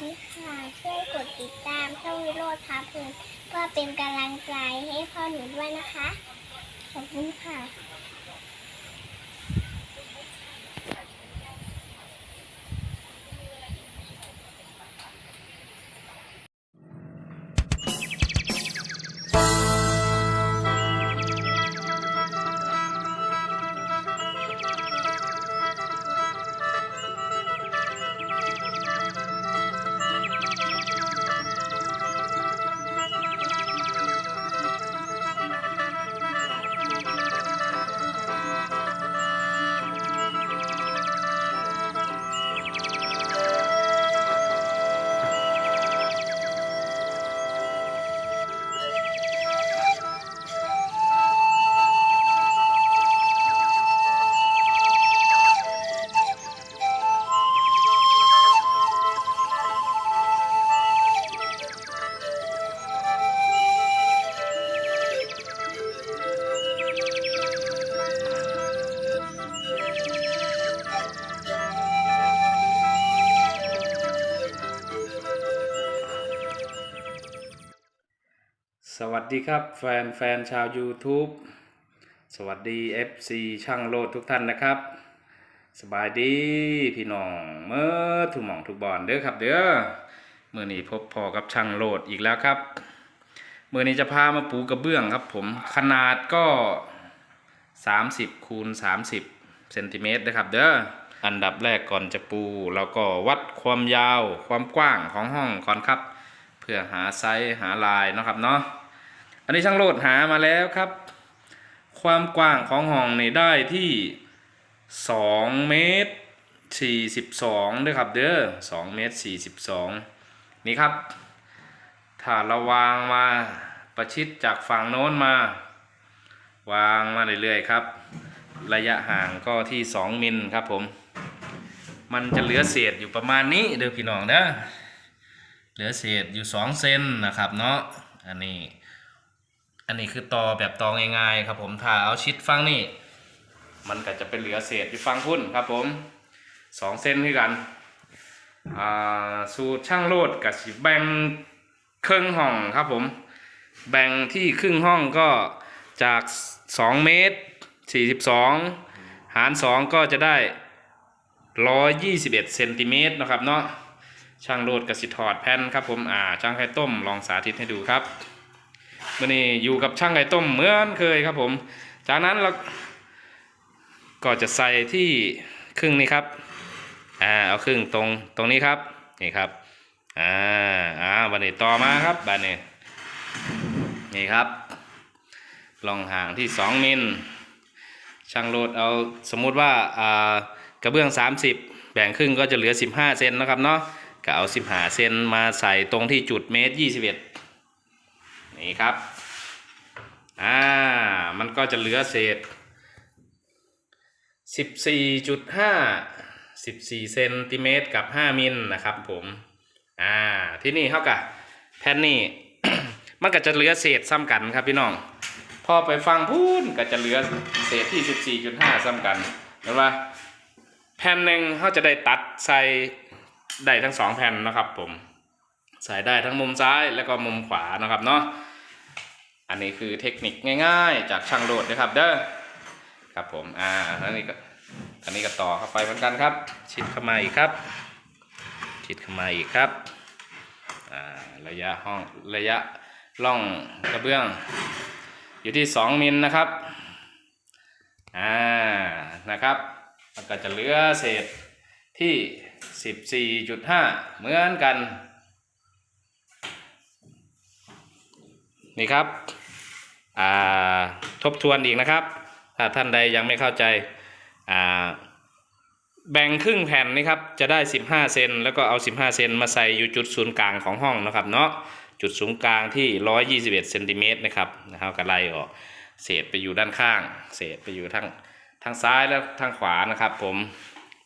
ดีค่ะช่วยกดติดตามช่องวิโรธพาเพลินเพื่อเป็นกำลังใจให้พ่อหนูด้วยนะคะ ขอบคุณค่ะ ดีครับแฟนแฟนชาว YouTube สวัสดี FC ช่างโลดทุกท่านนะครับ สบายดีพี่น้องเมื่อทุกหมองทุกบอนเด้อครับ เด้อเมื่อนี้พบพอกับช่างโลดอีกแล้วครับเมื่อนี้จะพามาปูกระเบื้องครับ ผมขนาดก็ 30คูณ30เซนติเมตรนะครับ เด้ออันดับแรกก่อนจะปูเราก็วัดความยาวความกว้างของห้องก่อนครับ เพื่อหาไซส์หาลายนะครับเนาะ อันนี้ช่างโลดหามาแล้วครับ ความกว้างของห้องนี่ได้ที่2เมตร42ด้วยครับเด้อ2เมตร42นี่ครับ ถ้าเราวางมาประชิดจากฝั่งโน้นมา วางมาเรื่อยๆครับ ระยะห่างก็ที่2มิลครับผม มันจะเหลือเศษอยู่ประมาณนี้เด้อพี่น้องเด้อเหลือเศษอยู่2เซนนะครับเนาะอันนี้ อันนี้คือต่อแบบตอง่ายๆครับผมถ้าเอาชิดฟังนี่ มันก็จะเป็นเหลือเศษอยู่ฟังพุ่นครับผมสองเส้นคือกันสูตรช่างโลดกับสิแบ่งครึ่งห้องครับผม แบ่งที่ครึ่งห้องก็จาก 2 เมตร 42 หาร 2 ก็จะได้ 121เซนติเมตรนะครับเนาะช่างโลดกับสิถอดแผ่นครับผมอ่าช่างไข่ต้มลองสาธิตให้ดูครับ มื่อนี้อยู่กับช่างไก่ต้มเหมือนเคยครับผม จากนั้นเราก็จะใส่ที่ครึ่งนี้ครับ อ่า เอาครึ่งตรงตรงนี้ครับ นี่ครับ อ่า อ่าบันนี้ต่อมาครับบันนี้ นี่ครับลองห่างที่ 2 มิล ช่างโหลดเอาสมมุติว่า อ่า กระเบื้อง 30 แบ่งครึ่งก็จะเหลือ 15 เซนนะครับเนาะ ก็เอา 15 เซนมาใส่ตรงที่จุดเมตร 21 นี่ครับ อ่า มันก็จะเหลือเศษ 14.5 14เซนติเมตรกับ 5 มิลนะครับผมอ่าที่นี่เท่ากับแผ่นนี่มันก็จะเหลือเศษซ้ำกันครับพี่น้อง พอไปฟังพูนก็จะเหลือเศษที่ 14.5 ซ้ำกันเห็นปะแผ่นหนึ่งเขาจะได้ตัดใส่ได้ทั้งสองแผ่นนะครับผมใส่ได้ทั้งมุมซ้ายแล้วก็มุมขวานะครับเนาะ อันนี้คือเทคนิคง่าย ๆ จากช่างโดดนะครับ เด้อครับผมอ่าแล้วนี่ก็อันนี้ก็ต่อเข้าไปเหมือนกันครับ ชิดเข้ามาอีกครับชิดเข้ามาอีกครับอ่าระยะห้องระยะล่องกระเบื้อง อยู่ที่ 2 มิลนะครับอ่านะครับมันก็จะเหลือเศษที่ 14.5 เหมือนกัน นี่ครับ ทบทวนอีกนะครับ ถ้าท่านใดยังไม่เข้าใจแบ่งครึ่งแผ่นนี่ครับจะได้ 15 เซนแล้วก็เอา 15 เซนมาใส่อยู่จุดศูนย์กลางของห้องนะครับเนาะจุดศูนย์กลางที่ 121เซนติเมตรนะครับนะครับก็ไล่ออกเศษไปอยู่ด้านข้าง เศษไปอยู่ทางทางซ้ายและทางขวานะครับ ผม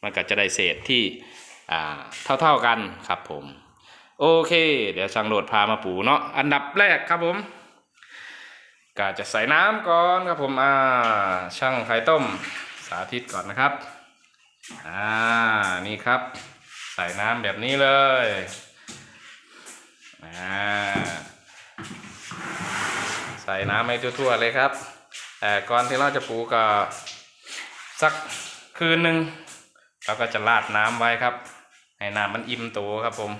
มันก็จะได้เศษที่เท่าๆกันครับผม โอเค เดี๋ยวช่างโหลดพามาปูเนาะอันดับแรกครับผม ก็จะใส่น้ำก่อนครับผมอ่าช่างไข่ต้มสาธิตก่อนนะครับอ่านี่ครับ ใส่น้ำแบบนี้เลยอ่าใส่น้ำให้ทั่วๆเลยครับ แต่ก่อนที่เราจะปลูกก็สักคืนหนึ่งเราก็จะราดน้ำไว้ครับให้น้ำมันอิ่มตัวครับผม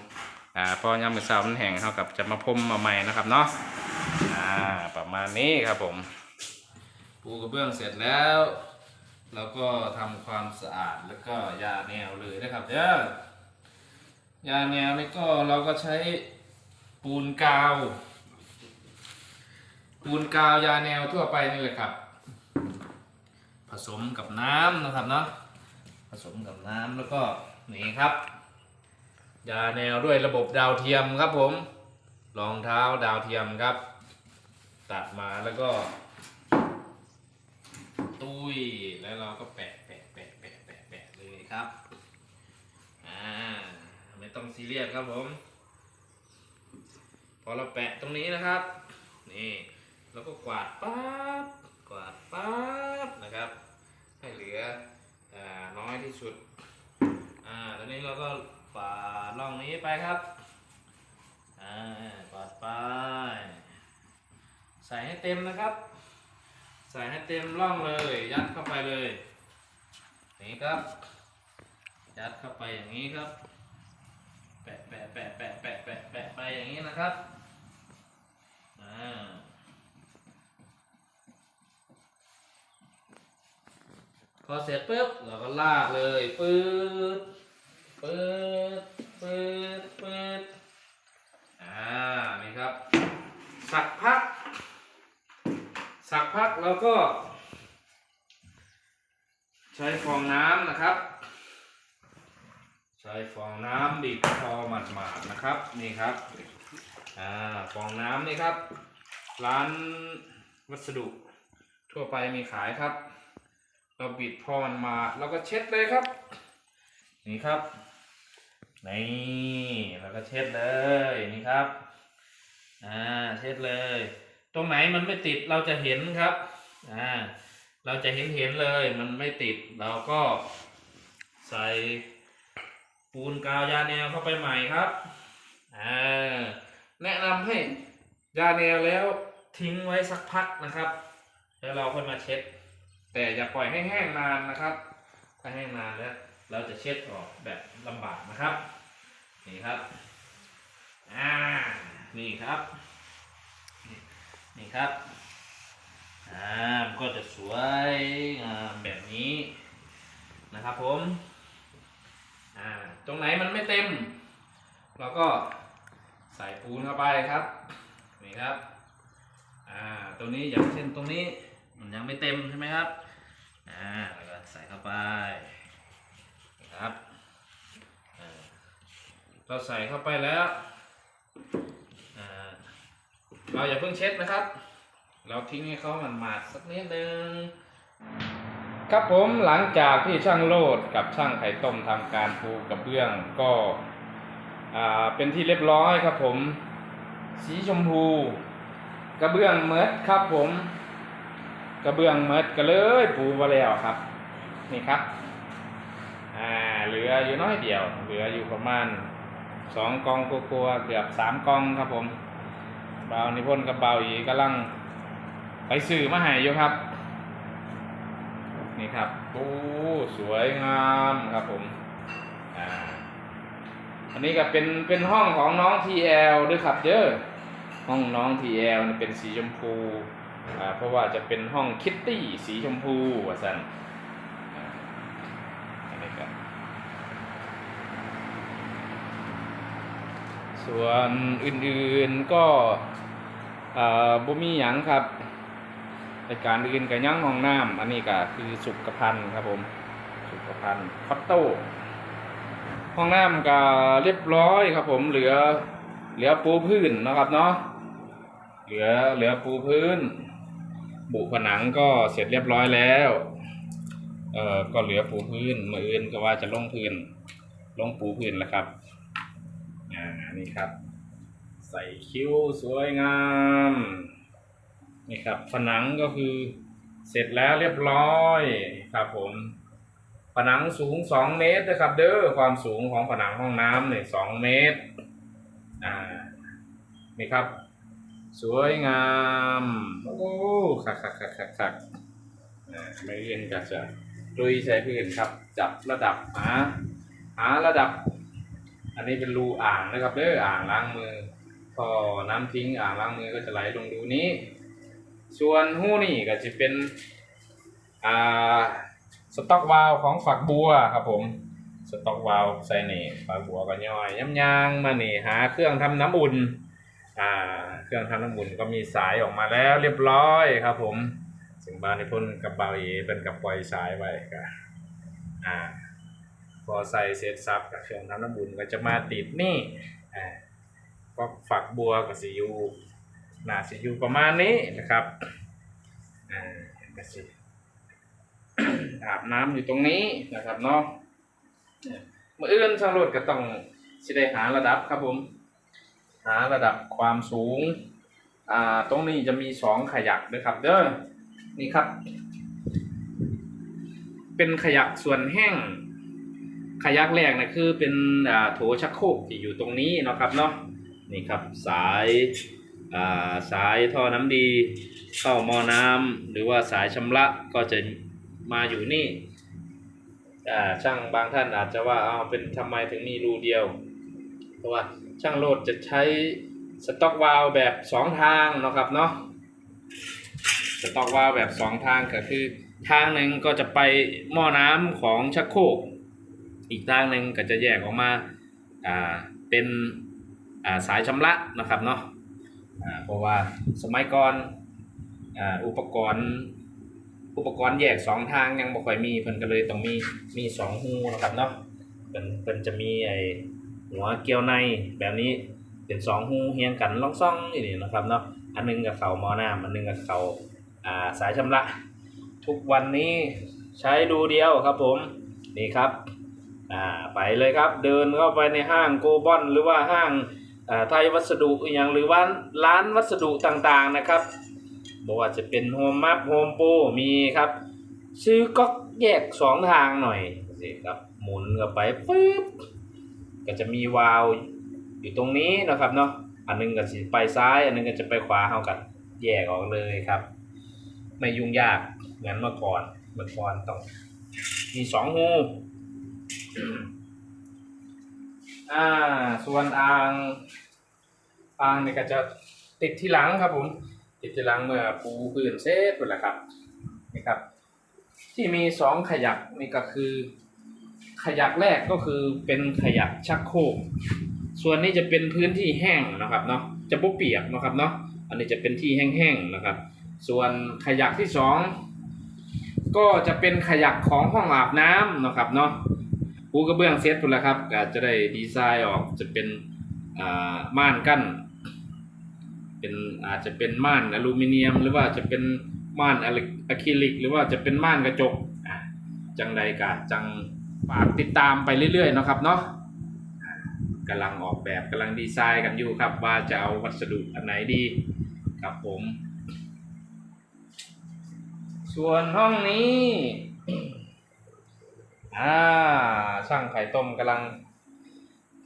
อ่าพอยามมื้อเช้ามันแห้งเท่ากับจะมาพรมมาใหม่นะครับเนาะ มาณนี้ครับผม ปูกระเบื้องเสร็จแล้วเราก็ทำความสะอาดแล้วก็ยาแนวเลยนะครับเด้อยาแนวนี่ก็เราก็ใช้ปูนกาว ปูนกาวยาแนวทั่วไปนี่แหละครับ ผสมกับน้ำนะครับเนาะผสมกับน้ำแล้วก็นี่ครับ ยาแนวด้วยระบบดาวเทียมครับผมรองเท้าดาวเทียมครับ ตัดมาแล้วก็ ตุ้ยแล้วเราก็แปะแปะแปะแปะแปะแปะเลยครับอ่าไม่ต้องซีเรียสครับผม พอเราแปะตรงนี้นะครับ นี่แล้วก็กวาดปั๊บกวาดปั๊บนะครับ ให้เหลืออ่าน้อยที่สุดอ่าตอนนี้เราก็กวาดร่องนี้ไปครับอ่ากวาดปใส่ ให้เต็มนะครับ ใส่ให้เต็มร่องเลย ยัดเข้าไปเลยอย่างนี้ครับ ยัดเข้าไปอย่างนี้ครับ แปะแปะแปะแปะแปะแปะแปะไปอย่างนี้นะครับอ่าพอเสร็จปุ๊บเราก็ลากเลยปื๊ดปื๊ดปื๊ดปื๊ดอ่านี่ครับ สักพัก สักพักเราก็ ใช้ฟองน้ำนะครับ ใช้ฟองน้ำบีบพอหมาดๆนะครับนี่ครับอ่าฟองน้ำนี่ครับ ร้านวัสดุทั่วไปมีขายครับ เราบีบพอมันมาเราก็เช็ดเลยครับ นี่ครับนี่แล้วก็เช็ดเลยนี่ครับอ่าเช็ดเลย ตรงไหนมันไม่ติดเราจะเห็นครับอ่าเราจะเห็นเห็นเลยมันไม่ติดเราก็ใส่ปูนกาวยาแนวเข้าไปใหม่ครับอ่าแนะนำให้ยาแนวแล้วทิ้งไว้สักพักนะครับ แล้วเราค่อยมาเช็ด แต่อย่าปล่อยให้แห้งนานนะครับ ถ้าแห้งนานแล้ว เราจะเช็ดออกแบบลำบากนะครับ นี่ครับอ่านี่ครับ นี่ครับอ่ามันก็จะสวยงามแบบนี้นะครับผมอ่าตรงไหนมันไม่เต็ม เราก็ใส่ปูนเข้าไปครับนี่ครับอ่าตรงนี้อย่างเช่นตรงนี้มันยังไม่เต็มใช่ไหมครับอ่าแล้วก็ใส่เข้าไปนะครับอ่าเราใส่เข้าไปแล้ว เราอย่าเพิ่งเช็ดนะครับ เราทิ้งให้เขามันหมาดสักนิดนึงครับผมหลังจากที่ช่างโลดกับช่างไข่ต้มทำการปูกระเบื้องก็อ่าเป็นที่เรียบร้อยครับผม สีชมพู กระเบื้องเมิดครับผม กระเบื้องเมิดก็เลยปูมาแล้วครับ นี่ครับอ่าเหลืออยู่น้อยเดียว เหลืออยู่ประมาณสองกองกลัวเกือบสามกองครับผม เบานิพนธ์กับเบาอีกำลังไปสื่อมาให้อยู่ครับ นี่ครับโอ้สวยงามครับผมอ่าอันนี้ก็เป็นเป็นห้องของน้อง TL ด้วยครับเด้อห้องน้อง TL นี่เป็นสีชมพูอ่าเพราะว่าจะเป็นห้องคิตตี้สีชมพูว่าสันอ่าอันนี้ครับ ส่วนอื่นๆก็บ่มีหยังครับรายการอื่นกับย่างห้องน้ำอันนี้ก็คือสุขภัณฑ์ครับผมสุขภัณฑ์คอตโต้ห้องน้ำก็เรียบร้อยครับผมเหลือเหลือปูพื้นนะครับเนาะเหลือเหลือปูพื้น บุผนังก็เสร็จเรียบร้อยแล้วเอ่อก็เหลือปูพื้นมืออื่นก็ว่าจะลงพื้นลงปูพื้นแล้วครับ อ่านี่ครับ ใส่คิ้วสวยงาม นี่ครับ ผนังก็คือเสร็จแล้วเรียบร้อยครับผม ผนังสูงสองเมตรนะครับ เด้อความสูงของผนังห้องน้ำเนี่ยสองเมตรอ่านี่ครับ สวยงามโอ้คักคักคักคักคักอ่าไม่เรียนก็จะลุยใช้พื้นครับ จับระดับหาหาระดับ อันนี้เป็นรูอ่างนะครับเด้ออ่างล้างมือ พอน้ำทิ้งอ่างล้างมือก็จะไหลลงรูนี้ ส่วนหู้นี่ก็จะเป็นอ่าสต็อกวาล์วของฝักบัวครับผมสต็อกวาล์วใส่นี่ฝักบัวก็ย่อยย้ำยางมานี่หาเครื่องทำน้ำอุ่นอ่าเครื่องทำน้ำอุ่นก็มีสายออกมาแล้วเรียบร้อยครับผม ถึงบ้านในพ่นกระเป๋าเอเป็นกับปล่อยสายไว้ก็อ่า พอใส่เสร็จซับกับเครื่องทำน้ำอุ่นก็จะมาติดนี่อ่าก็ฝักบัวกับซียูหนาซียูประมาณนี้นะครับอ่าเห็นไหมสิอาบน้ำอยู่ตรงนี้นะครับเนาะเมื่ออื่นช่างรถก็ต้องสิได้หาระดับครับผม หาระดับความสูงอ่าตรงนี้จะมีสองขยักด้วยครับเด้อนี่ครับ เป็นขยักส่วนแห้ง ขยักแรกนะคือเป็นอ่าโถชักโครกที่อยู่ตรงนี้เนาะครับเนาะนี่ครับสายอ่าสายท่อน้ำดีเข้ามอน้ำหรือว่าสายชำระก็จะมาอยู่นี่อ่าช่างบางท่านอาจจะว่าเอาเป็นทำไมถึงมีรูเดียว เพราะว่าช่างโลดจะใช้สต็อกวาลแบบสองทางเนาะครับเนาะสต็อกวาลแบบสองทางก็คือทางหนึ่งก็จะไปหม้อน้ำของชักโครก อีกทางหนึ่งก็จะแยกออกมาอ่าเป็นอ่าสายชำระนะครับเนาะอ่าเพราะว่าสมัยก่อนอ่าอุปกรณ์อุปกรณ์แยกสองทางยังบ่ค่อยมีเพิ่นก็เลยต้องมีมีสองหูนะครับเนาะเพิ่นเพิ่นจะมีไอ้หัวเกี่ยวในแบบนี้เป็นสองหูเฮียงกันล่องซ่องนี่นี่นะครับเนาะอันหนึงกับเขาหมอน้ำอันหนึงกับเขาอ่าสายชำระ ทุกวันนี้ใช้ดูเดียวครับผม นี่ครับ อ่าไปเลยครับ เดินเข้าไปในห้างโกบอนหรือว่าห้างไทยวัสดุอย่างหรือว่าร้านวัสดุต่างๆนะครับบอกว่าจะเป็นโฮมมัพโฮมโปรมีครับ ซื้อก๊อกแยกสองทางหน่อยสิครับหมุนเข้าไปปึ๊บก็จะมีวาล์วอยู่ตรงนี้นะครับเนาะอันหนึงก็จะไปซ้าย อันหนึงก็จะไปขวาเอากันแยกออกเลยครับ ไม่ยุ่งยากเหมือนเมื่อก่อนเมื่อก่อนต้องมีสองหู อ่า ส่วนอ่างอ่างนี่ก็จะติดที่หลังครับผม ติดที่หลังเมื่อปูพื้นเสร็จหมดแล้วครับนี่ครับ ที่มีสองขยักนี่ก็คือ ขยักแรกก็คือเป็นขยักชักโครกส่วนนี้จะเป็นพื้นที่แห้งนะครับเนาะจะบุเปียกนะครับเนาะอันนี้จะเป็นที่แห้งๆนะครับ ส่วนขยักที่สองก็จะเป็นขยักของห้องอาบน้ำนะครับเนาะ ปูกระเบื้องเซตหมดแล้วครับก็จะได้ดีไซน์ออกจะเป็นอ่าม่านกั้น เป็นอาจจะเป็นม่านอลูมิเนียม หรือว่าจะเป็นม่านอะลิอะคริลิก หรือว่าจะเป็นม่านกระจกจังใดกะจังฝากติดตามไปเรื่อยๆนะครับเนาะกำลังออกแบบกำลังดีไซน์กันอยู่ครับ ว่าจะเอาวัสดุอันไหนดีครับผม ส่วนห้องนี้ อ่าช่างไข่ต้มกำลัง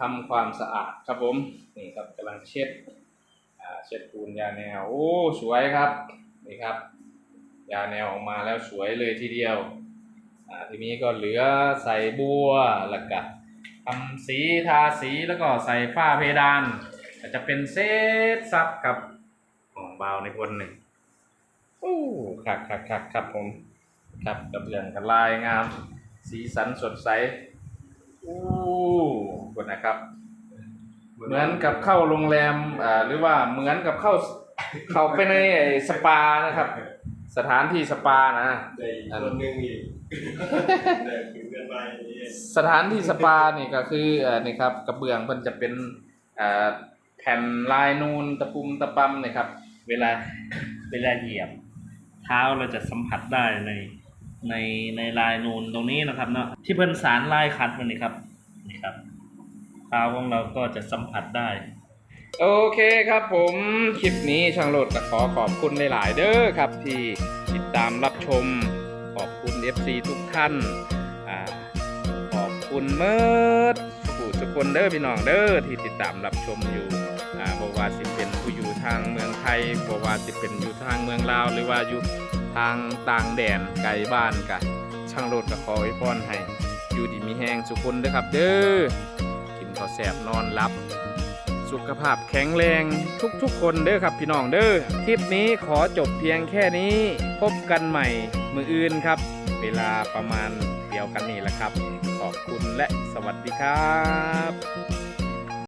ทำความสะอาดครับผม นี่ครับกำลังเช็ดอ่าเช็ดปูนยาแนว โอ้สวยครับ นี่ครับ ยาแนวออกมาแล้วสวยเลยทีเดียวอ่าทีนี้ก็เหลือใส่บัวแล้วก็ทำสีทาสีแล้วก็ใส่ฝ้าเพดานก็จะเป็นเซตซับครับของเบาในคนหนึ่งโอ้คักคักคักครับผม ครับกระเบื้องกันลายงาม สีสันสดใสโอ้คนนะครับ เหมือนกับเข้าโรงแรมอ่าหรือว่าเหมือนกับเข้าเข้าไปในไอ้สปานะครับ สถานที่สปานะได้อีกคนหนึงอีกได้ถึงกันไปนี่สถานที่สปานี่ก็คือเอ่อนี่ครับกระเบื้องมันจะเป็นอ่าแผ่นลายนูนตะปุ่มตะปำนี่ครับ เวลาเวลาเหยียบ เท้าเราจะสัมผัสได้ใน ในในลายนูนตรงนี้นะครับเนาะที่เพิ่นสารลายขัดมันนี่ครับนี่ครับเท้าของเราก็จะสัมผัสได้ โอเคครับผมคลิปนี้ช่างโหลดก็ขอขอบคุณหลาย ๆ เด้อครับที่ติดตามรับชม ขอบคุณ FC ทุกท่านอ่าขอบคุณเมิดผู้ทุกคนเด้อพี่น้องเด้อที่ติดตามรับชมอยู่อ่าบอกว่าสิเป็นางเมืองไทยบอกว่าสิเป็นอยู่ทางเมืองลาว หรือว่าอยู่ทางต่างแดนไกลบ้านกะช่างโลดก็ขออวยพรให้อยู่ดีมีแห้งสุขคนเด้อครับ เด้อกินข้าวแสบนอนหลับสุขภาพแข็งแรงทุกๆ คนเด้อครับพี่น้องเด้อคลิปนี้ขอจบเพียงแค่นี้ พบกันใหม่มืออื่นครับ เวลาประมาณเดียวกันนี่แหละครับ ขอบคุณและสวัสดีครับ